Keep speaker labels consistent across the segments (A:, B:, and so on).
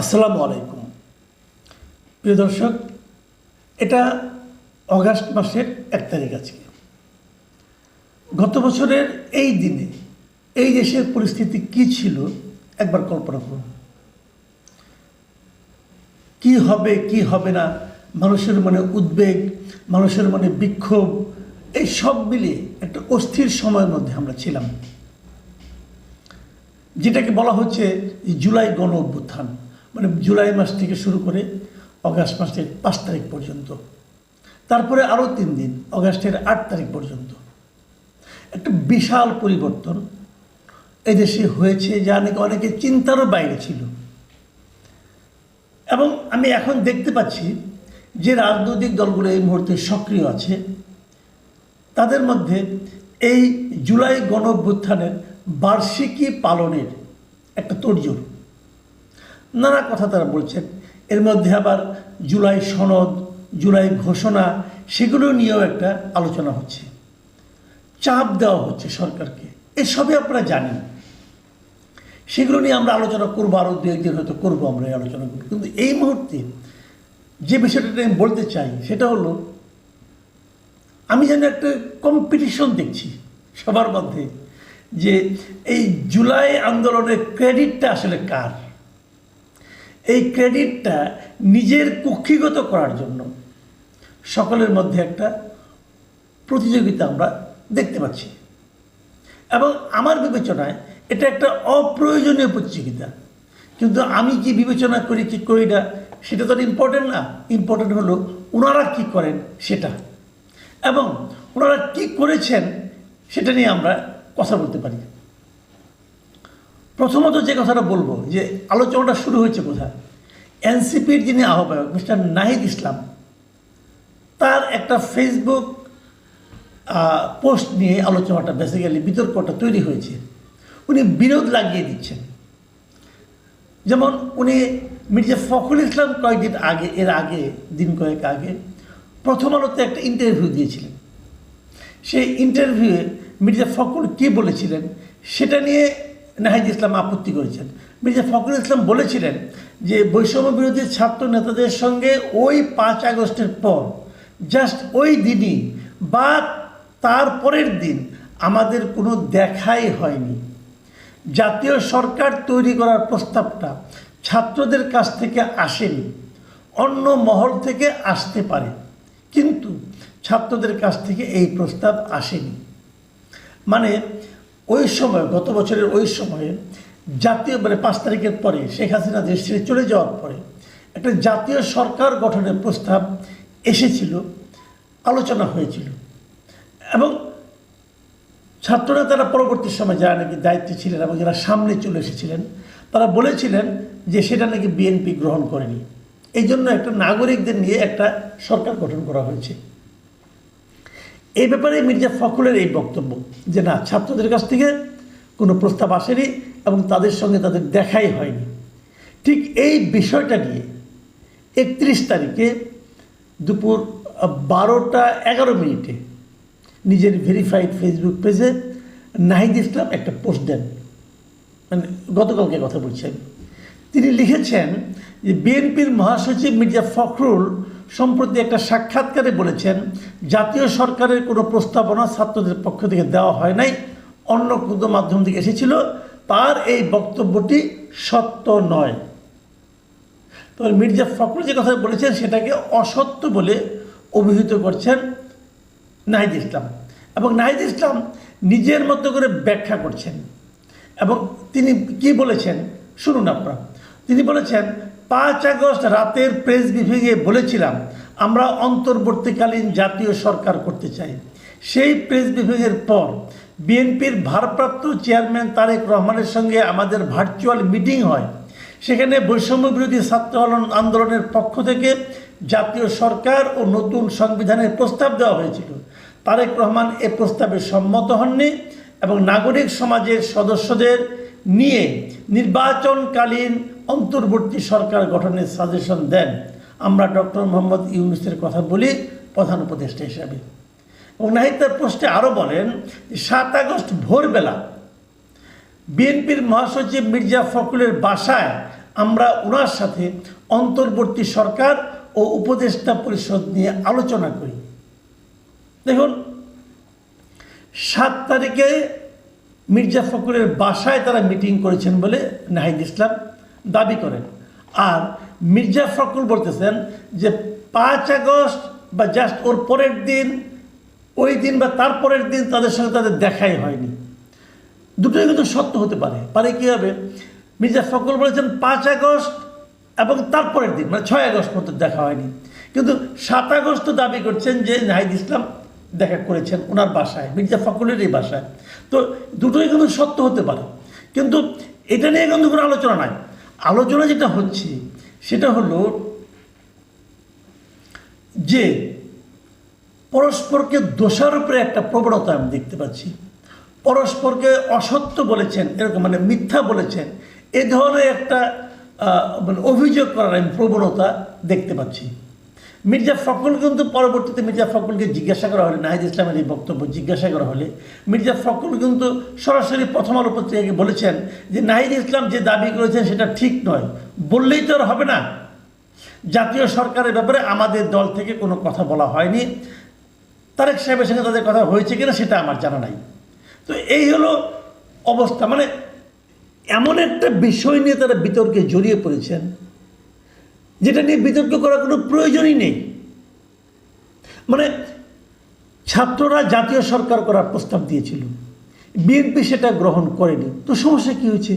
A: আসসালামু আলাইকুম। প্রিয় দর্শক, এটা অগাস্ট মাসের এক তারিখ আজকে। গত বছরের এই দিনে এই দেশের পরিস্থিতি কি ছিল, একবার কল্পনা করুন। কি হবে কি হবে না, মানুষের মনে উদ্বেগ, মানুষের মনে বিক্ষোভ, এই সব মিলিয়ে একটা অস্থির সময়ের মধ্যে আমরা ছিলাম। যেটাকে বলা হচ্ছে জুলাই গণ অভ্যুত্থান মানে জুলাই মাস থেকে শুরু করে অগাস্ট মাসের পাঁচ তারিখ পর্যন্ত। তারপরে আরও তিন দিন, অগাস্টের আট তারিখ পর্যন্ত। একটা বিশাল পরিবর্তন এদেশে হয়েছে যা নাকি অনেকে চিন্তারও বাইরে ছিল। এবং আমি এখন দেখতে পাচ্ছি যে রাজনৈতিক দলগুলো এই মুহূর্তে সক্রিয় আছে। তাদের মধ্যে এই জুলাই গণ বার্ষিকী পালনের একটা তোড়জোড়। নানা কথা তারা বলছেন। এর মধ্যে আবার জুলাই সনদ, জুলাই ঘোষণা সেগুলো নিয়েও একটা আলোচনা হচ্ছে। চাপ দেওয়া হচ্ছে সরকারকে। এসবই আপনারা জানি সেগুলো নিয়ে আমরা আলোচনা করব আরও দু একদিন হয়তো করব আমরা এই আলোচনাগুলো। কিন্তু এই মুহূর্তে যে বিষয়টা আমি বলতে চাই, সেটা হলো, আমি যেন একটা কম্পিটিশন দেখছি সবার মধ্যে, যে এই জুলাই আন্দোলনের ক্রেডিটটা আসলে কার? এই ক্রেডিটটা নিজের কুক্ষিগত করার জন্য। সকলের মধ্যে একটা প্রতিযোগিতা আমরা দেখতে পাচ্ছি। এবং আমার বিবেচনায় এটা একটা অপ্রয়োজনীয় প্রতিযোগিতা। কিন্তু আমি কি বিবেচনা করি, কি করি না, সেটা তো ইম্পর্টেন্ট না। ইম্পর্টেন্ট হলো ওনারা কি করেন সেটা। এবং ওনারা কি করেছেন, সেটা নিয়ে আমরা কথা বলতে পারি। প্রথমত যে কথাটা বলব, যে আলোচনাটা শুরু হয়েছে কোথায় এনসিপির যিনি আহ্বায়ক, মিস্টার নাহিদ ইসলাম, তার একটা ফেসবুক পোস্ট নিয়ে আলোচনাটা বেসিক্যালি বিতর্কটা তৈরি হয়েছে। উনি বিরোধ লাগিয়ে দিচ্ছেন। যেমন উনি মির্জা ফখরুল ইসলাম কয়েকদিন আগে, এর আগে, দিন কয়েক আগে, প্রথম আলোতে একটা ইন্টারভিউ দিয়েছিলেন। সেই ইন্টারভিউয়ে মির্জা ফখরুল কী বলেছিলেন, সেটা নিয়ে নাহিদ ইসলাম আপত্তি করেছেন। মির্জা ফখরুল ইসলাম বলেছিলেন যে বৈষম্য বিরোধী ছাত্র নেতাদের সঙ্গে ওই পাঁচ আগস্টের পর জাস্ট ওই দিনই বা তার পরের দিন আমাদের কোনো দেখাই হয়নি। জাতীয় সরকার তৈরি করার প্রস্তাবটা ছাত্রদের কাছ থেকে আসেনি, অন্য মহল থেকে আসতে পারে, কিন্তু ছাত্রদের কাছ থেকে এই প্রস্তাব আসেনি। মানে ওই সময়, গত বছরের ওই সময়ে, জাতীয় মানে পাঁচ তারিখের পরে শেখ হাসিনা দেশ ছেড়ে চলে যাওয়ার পরে একটা জাতীয় সরকার গঠনের প্রস্তাব এসেছিল, আলোচনা হয়েছিল। এবং ছাত্ররা তারা পরবর্তী সময় যারা নাকি দায়িত্বে ছিলেন এবং যারা সামনে চলে এসেছিলেন, তারা বলেছিলেন যে সেটা নাকি বিএনপি গ্রহণ করেনি। এই জন্য একটা নাগরিকদের নিয়ে একটা সরকার গঠন করা হয়েছে। এই ব্যাপারে মির্জা ফখরুলের এই বক্তব্য যে না, ছাত্রদের কাছ থেকে কোনো প্রস্তাব আসেনি এবং তাদের সঙ্গে তাদের দেখাই হয়নি। ঠিক এই বিষয়টা নিয়ে একত্রিশ তারিখে দুপুর বারোটা এগারো মিনিটে নিজের ভেরিফাইড ফেসবুক পেজে নাহিদ ইসলাম একটা পোস্ট দেন। মানে গতকালকে কথা বলছি আমি তিনি লিখেছেন যে, বিএনপির মহাসচিব মির্জা ফখরুল সম্প্রতি একটা সাক্ষাৎকারে বলেছেন, জাতীয় সরকারের কোনো প্রস্তাবনা ছাত্রদের পক্ষ থেকে দেওয়া হয় নাই, অন্য কোনো মাধ্যম থেকে এসেছিল, তার এই বক্তব্যটি সত্য নয়। তবে মির্জা ফখরুল যে কথা বলেছেন, সেটাকে অসত্য বলে অভিহিত করছেন নাহিদ ইসলাম। এবং নাহিদ ইসলাম নিজের মতো করে ব্যাখ্যা করছেন। এবং তিনি কি বলেছেন, শুনুন আপনারা। তিনি বলেছেন, পাঁচ আগস্ট রাতের প্রেস বিভাগে বলেছিলাম, আমরা অন্তর্বর্তীকালীন জাতীয় সরকার করতে চাই। সেই প্রেস বিভাগের পর বিএনপির ভারপ্রাপ্ত চেয়ারম্যান তারেক রহমানের সঙ্গে আমাদের ভার্চুয়াল মিটিং হয়। সেখানে বৈষম্য বিরোধী ছাত্র আন্দোলনের পক্ষ থেকে জাতীয় সরকার ও নতুন সংবিধানের প্রস্তাব দেওয়া হয়েছিল। তারেক রহমান এ প্রস্তাবে সম্মত হননি এবং নাগরিক সমাজের সদস্যদের নিয়ে নির্বাচনকালীন অন্তর্বর্তী সরকার গঠনের সাজেশন দেন। আমরা ডক্টর মোহাম্মদ ইউনুসের কথা বলি প্রধান উপদেষ্টা হিসাবে। এবং নাহিদ তার পোস্টে আরও বলেন সাত আগস্ট ভোরবেলা বিএনপির মহাসচিব মির্জা ফখরুলের বাসায় আমরা ওনার সাথে অন্তর্বর্তী সরকার ও উপদেষ্টা পরিষদ নিয়ে আলোচনা করি। দেখুন, সাত তারিখে মির্জা ফখরুলের বাসায় তারা মিটিং করেছেন বলে নাহিদ ইসলাম দাবি করেন। আর মির্জা ফখরুল বলতেছেন যে পাঁচ আগস্ট বা জাস্ট ওর পরের দিন, ওই দিন বা তারপরের দিন তাদের সঙ্গে তাদের দেখাই হয়নি। দুটোই কিন্তু সত্য হতে পারে। পারে কী হবে? মির্জা ফখরুল বলেছেন পাঁচ আগস্ট এবং তারপরের দিন মানে ছয় আগস্ট পর্যন্ত দেখা হয়নি। কিন্তু সাত আগস্ট দাবি করছেন যে নাহিদ ইসলাম দেখা করেছেন ওনার বাসায়, মির্জা ফখরুলেরই বাসায়। তো দুটোই কিন্তু সত্য হতে পারে। কিন্তু এটা নিয়ে কিন্তু কোনো আলোচনা নাই। আলোচনা যেটা হচ্ছে, সেটা হলো যে পরস্পরকে দোষারোপের একটা প্রবণতা আমি দেখতে পাচ্ছি। পরস্পরকে অসত্য বলেছেন, এরকম মানে মিথ্যা বলেছেন, এ ধরনের একটা মানে অভিযোগ করার আমি প্রবণতা দেখতে পাচ্ছি। মির্জা ফখরুল কিন্তু পরবর্তীতে মির্জা ফখরুলকে জিজ্ঞাসা করা হলে, নাহিদ ইসলামের এই বক্তব্য জিজ্ঞাসা করা হলে, মির্জা ফখরুল কিন্তু সরাসরি প্রথম আলো পত্রিকাকে বলেছেন যে, নাহিদ ইসলাম যে দাবি করেছেন সেটা ঠিক নয়। বললেই তো আর হবে না। জাতীয় সরকারের ব্যাপারে আমাদের দল থেকে কোনো কথা বলা হয়নি। তারেক সাহেবের সঙ্গে তাদের কথা হয়েছে কিনা সেটা আমার জানা নাই। তো এই হলো অবস্থা। মানে এমন একটা বিষয় নিয়ে তারা বিতর্কে জড়িয়ে পড়েছেন। যেটা নিয়ে বিতর্ক করার কোনো প্রয়োজনই নেই। মানে ছাত্ররা জাতীয় সরকার করার প্রস্তাব দিয়েছিল। বিএনপি সেটা গ্রহণ করেনি। তো সমস্যা কি হয়েছে?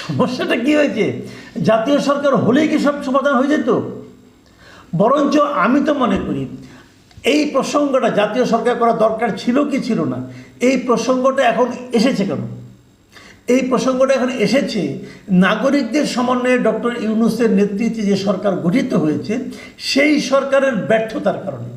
A: সমস্যাটা কি হয়েছে? জাতীয় সরকার হলেই কি সব সমাধান হয়ে যেত? বরঞ্চ আমি তো মনে করি, এই প্রসঙ্গটা জাতীয় সরকার করা দরকার ছিল কি ছিল না, এই প্রসঙ্গটা এখন এসেছে কেন? এই প্রসঙ্গটা এখন এসেছে। নাগরিকদের সমন্বয়ে ডক্টর ইউনুসের নেতৃত্বে যে সরকার গঠিত হয়েছে, সেই সরকারের ব্যর্থতার কারণে।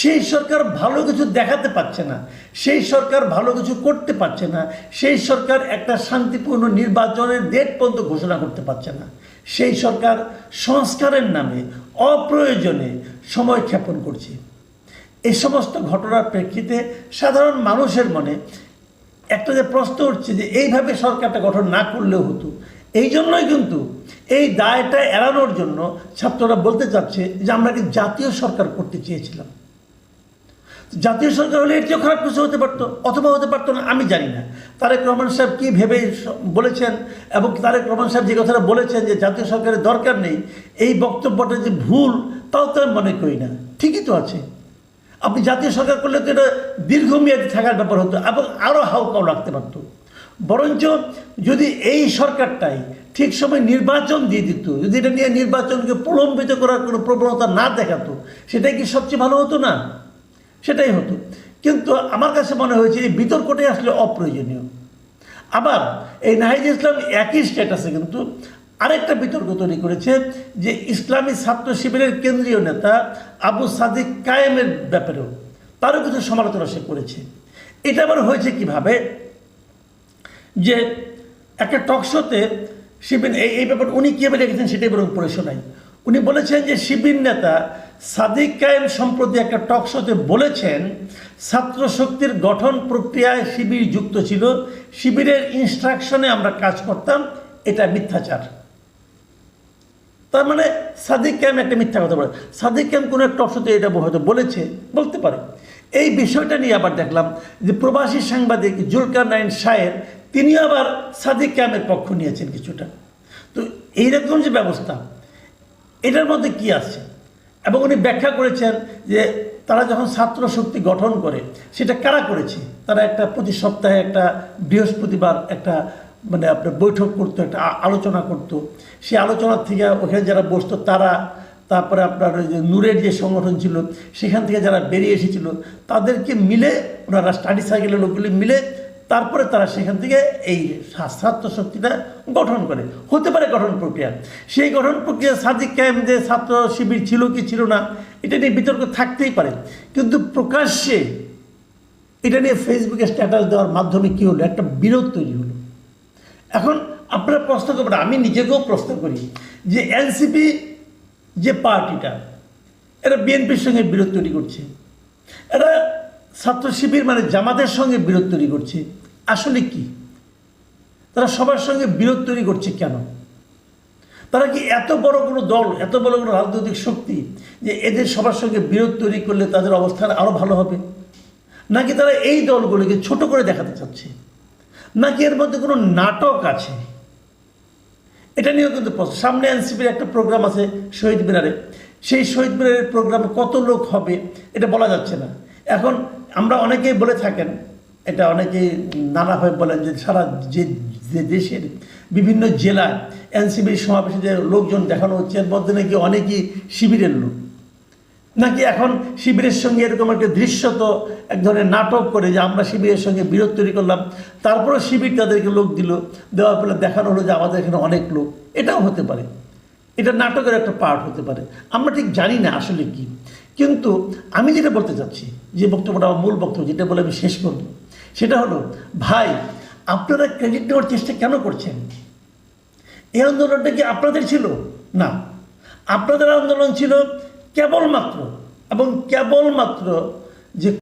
A: সেই সরকার ভালো কিছু দেখাতে পারছে না, সেই সরকার ভালো কিছু করতে পারছে না, সেই সরকার একটা শান্তিপূর্ণ নির্বাচনের ডেট পর্যন্ত ঘোষণা করতে পারছে না। সেই সরকার সংস্কারের নামে অপ্রয়োজনে সময় ক্ষেপণ করছে। এই সমস্ত ঘটনার প্রেক্ষিতে সাধারণ মানুষের মনে একটা যে প্রশ্ন উঠছে যে এইভাবে সরকারটা গঠন না করলেও হতো। এই জন্যই কিন্তু এই দায়টা এড়ানোর জন্য ছাত্ররা বলতে চাচ্ছে যে আমরা কি জাতীয় সরকার করতে চেয়েছিলাম। জাতীয় সরকার হলে এর চেয়েও খারাপ কিছু হতে পারতো, অথবা হতে পারতো না, আমি জানি না। তারেক রহমান সাহেব কী ভেবে বলেছেন এবং তারেক রহমান সাহেব যে কথাটা বলেছেন যে জাতীয় সরকারের দরকার নেই, এই বক্তব্যটা যে ভুল, তাও তো আমি মনে করি না। ঠিকই তো আছে। আপনি জাতীয় সরকার করলে তো এটা দীর্ঘমেয়াদী থাকার ব্যাপার হতো এবং আরও হাউকাও লাগতে পারতো। বরঞ্চ যদি এই সরকারটাই ঠিক সময় নির্বাচন দিয়ে দিত, যদি এটা নিয়ে নির্বাচনকে প্রলম্বিত করার কোনো প্রবণতা না দেখাতো, সেটাই কি সবচেয়ে ভালো হতো না? সেটাই হতো। কিন্তু আমার কাছে মনে হয়েছে এই বিতর্কটাই আসলে অপ্রয়োজনীয়। আবার এই নাহিদ ইসলাম একই স্ট্যাটাসে কিন্তু আরেকটা বিতর্ক তৈরি করেছে যে ইসলামী ছাত্র শিবিরের কেন্দ্রীয় নেতা আবু সাদিক কায়েমের ব্যাপারেও তারও কিছু সমালোচনা সে করেছে। এটা আবার হয়েছে কীভাবে? যে একটা টকশোতে শিবির, এই এই ব্যাপার উনি কীভাবে রেখেছেন সেটাই বরং পড়ে শোনাই। উনি বলেছেন যে শিবির নেতা সাদিক কায়েম সম্প্রতি একটা টকশোতে বলেছেন, ছাত্র শক্তির গঠন প্রক্রিয়ায় শিবির যুক্ত ছিল, শিবিরের ইনস্ট্রাকশনে আমরা কাজ করতাম, এটা মিথ্যাচার। তার মানে সাদিক ক্যাম একটা মিথ্যা কথা বলে। সাদিক ক্যাম কোনো একটা অপশতে এটা হয়তো বলেছে, বলতে পারে। এই বিষয়টা নিয়ে আবার দেখলাম যে প্রবাসী সাংবাদিক জুলকার নাইন শায়ের তিনি আবার সাদিক ক্যামের পক্ষ নিয়েছেন কিছুটা। তো এইরকম যে ব্যবস্থা, এটার মধ্যে কি আছে? এবং উনি ব্যাখ্যা করেছেন যে তারা যখন ছাত্র শক্তি গঠন করে, সেটা কারা করেছে? তারা একটা প্রতি সপ্তাহে একটা বৃহস্পতিবার একটা মানে আপনার বৈঠক করতো, একটা আলোচনা করতো। সেই আলোচনার থেকে ওখানে যারা বসতো তারা, তারপরে আপনার ওই যে নূরের যে সংগঠন ছিল, সেখান থেকে যারা বেরিয়ে এসেছিল, তাদেরকে মিলে, ওনারা স্টাডি সার্কেলের লোকগুলি মিলে, তারপরে তারা সেখান থেকে এই ছাত্র শক্তিটা গঠন করে। হতে পারে গঠন প্রক্রিয়া। সেই গঠন প্রক্রিয়া সাদিক কায়েম যে ছাত্র শিবির ছিল কি ছিল না, এটা নিয়ে বিতর্ক থাকতেই পারে। কিন্তু প্রকাশ্যে এটা নিয়ে ফেসবুকে স্ট্যাটাস দেওয়ার মাধ্যমে কী হলো? একটা বিরোধ তৈরি হলো। এখন আপনারা প্রশ্ন করবেন, আমি নিজেকেও প্রশ্ন করি যে এনসিপি যে পার্টিটা, এরা বিএনপির সঙ্গে বিরোধ তৈরি করছে। এরা ছাত্র শিবির মানে জামাতের সঙ্গে বিরোধ তৈরি করছে। আসলে কি? তারা সবার সঙ্গে বিরোধ তৈরি করছে কেন? তারা কি এত বড় কোনো দল, এত বড় কোনো রাজনৈতিক শক্তি যে এদের সবার সঙ্গে বিরোধ তৈরি করলে তাদের অবস্থান আরও ভালো হবে? নাকি তারা এই দলগুলোকে ছোট করে দেখাতে চাচ্ছে? নাকি এর মধ্যে কোনো নাটক আছে? এটা নিয়েও কিন্তু প্রশ্ন। সামনে এনসিপির একটা প্রোগ্রাম আছে শহীদ মিনারে। সেই শহীদ মিনারের প্রোগ্রামে কত লোক হবে এটা বলা যাচ্ছে না। এখন আমরা অনেকেই বলে থাকেন, এটা অনেকেই নানাভাবে বলেন যে সারা যে যে দেশের বিভিন্ন জেলায় এনসিপির সমাবেশে যে লোকজন দেখানো হচ্ছে, এর মধ্যে নাকি অনেকেই শিবিরের লোক। নাকি এখন শিবিরের সঙ্গে এরকম একটা দৃশ্যত এক ধরনের নাটক করে যে আমরা শিবিরের সঙ্গে বিরোধ তৈরি করলাম তারপরে শিবির তাদেরকে লোক দিল, দেওয়ার ফলে দেখানো হলো যে আমাদের এখানে অনেক লোক। এটাও হতে পারে। এটা নাটকের একটা পার্ট হতে পারে। আমরা ঠিক জানি না আসলে কি। কিন্তু আমি যেটা বলতে চাচ্ছি, যে বক্তব্যটা আমার মূল বক্তব্য, যেটা বলে আমি শেষ করব, সেটা হলো, ভাই, আপনারা ক্রেডিট নেওয়ার চেষ্টা কেন করছেন? এই আন্দোলনটা কি আপনাদের ছিল? না। আপনাদের আন্দোলন ছিল কেবলমাত্র এবং কেবলমাত্র যে